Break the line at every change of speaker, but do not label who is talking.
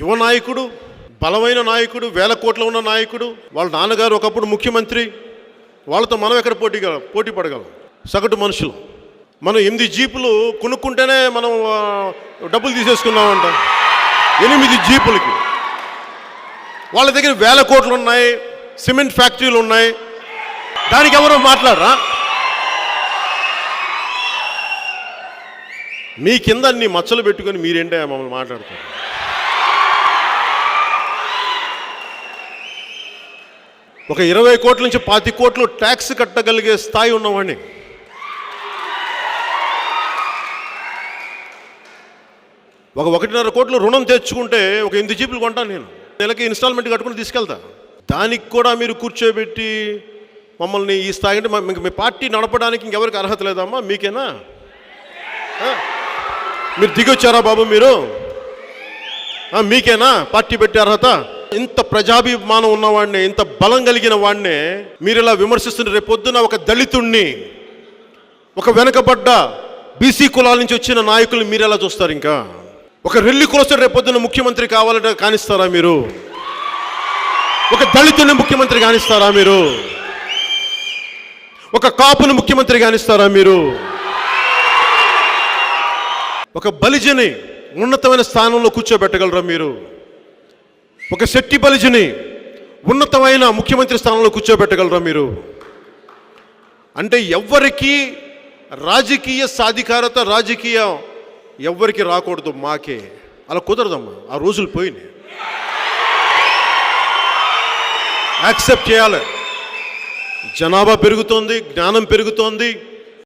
యువ నాయకుడు బలమైన నాయకుడు వేల కోట్ల ఉన్న నాయకుడు వాళ్ళ నాన్నగారు ఒకప్పుడు ముఖ్యమంత్రి. వాళ్ళతో మనం ఎక్కడ పోటీ పోటీ పడగలం? సగటు మనుషులు. మనం ఎనిమిది జీపులు కొనుక్కుంటేనే మనం డబ్బులు తీసేసుకున్నామంట. ఎనిమిది జీపులకి. వాళ్ళ దగ్గర వేల కోట్లు ఉన్నాయి సిమెంట్ ఫ్యాక్టరీలు ఉన్నాయి. దానికి ఎవరో మాట్లాడరా? మీ కింద అన్ని మచ్చలు పెట్టుకొని మీరేంటే మమ్మల్ని మాట్లాడతారు ఒక ఇరవై కోట్ల నుంచి పాతి కోట్లు ట్యాక్స్ కట్టగలిగే స్థాయి ఉన్నవాడిని. ఒక ఒకటిన్నర కోట్లు రుణం తెచ్చుకుంటే ఒక ఎనిమిది జీపులు కొంటాను నేను. నెలకి ఇన్స్టాల్మెంట్ కట్టుకుని తీసుకెళ్తా. దానికి కూడా మీరు కూర్చోబెట్టి మమ్మల్ని ఈ స్థాయి అంటే మీ పార్టీ నడపడానికి ఇంకెవరికి అర్హత లేదమ్మా? మీకేనా? మీరు దిగొచ్చారా బాబు మీరు? మీకేనా? పార్టీ పెట్టే అర్హత? ఇంత ప్రజాభిమానం ఉన్నవాడిని ఇంత బలం కలిగిన వాడిని మీరు ఇలా విమర్శిస్తున్న రేపొద్దున ఒక దళితుణ్ణి ఒక వెనకబడ్డ బీసీ కులాల నుంచి వచ్చిన నాయకులు మీరు ఎలా చూస్తారు ఇంకా? ఒక రెల్లి కులస్తుడు రేపొద్దున ముఖ్యమంత్రి కావాలంటే కానిస్తారా మీరు? ఒక దళితుని ముఖ్యమంత్రి కానిస్తారా మీరు? ఒక కాపును ముఖ్యమంత్రి కానిస్తారా మీరు? ఒక బలిజని ఉన్నతమైన స్థానంలో కూర్చోబెట్టగలరా మీరు? ఒక శెట్టి బలిజని ఉన్నతమైన ముఖ్యమంత్రి స్థానంలో కూర్చోబెట్టగలరా మీరు? అంటే ఎవ్వరికి రాజకీయ సాధికారత రాజకీయ ఎవ్వరికి రాకూడదు మాకే. అలా కుదరదమ్మా ఆ రోజులు పోయినాయి. యాక్సెప్ట్ చేయాలి. జనాభా పెరుగుతోంది జ్ఞానం పెరుగుతోంది.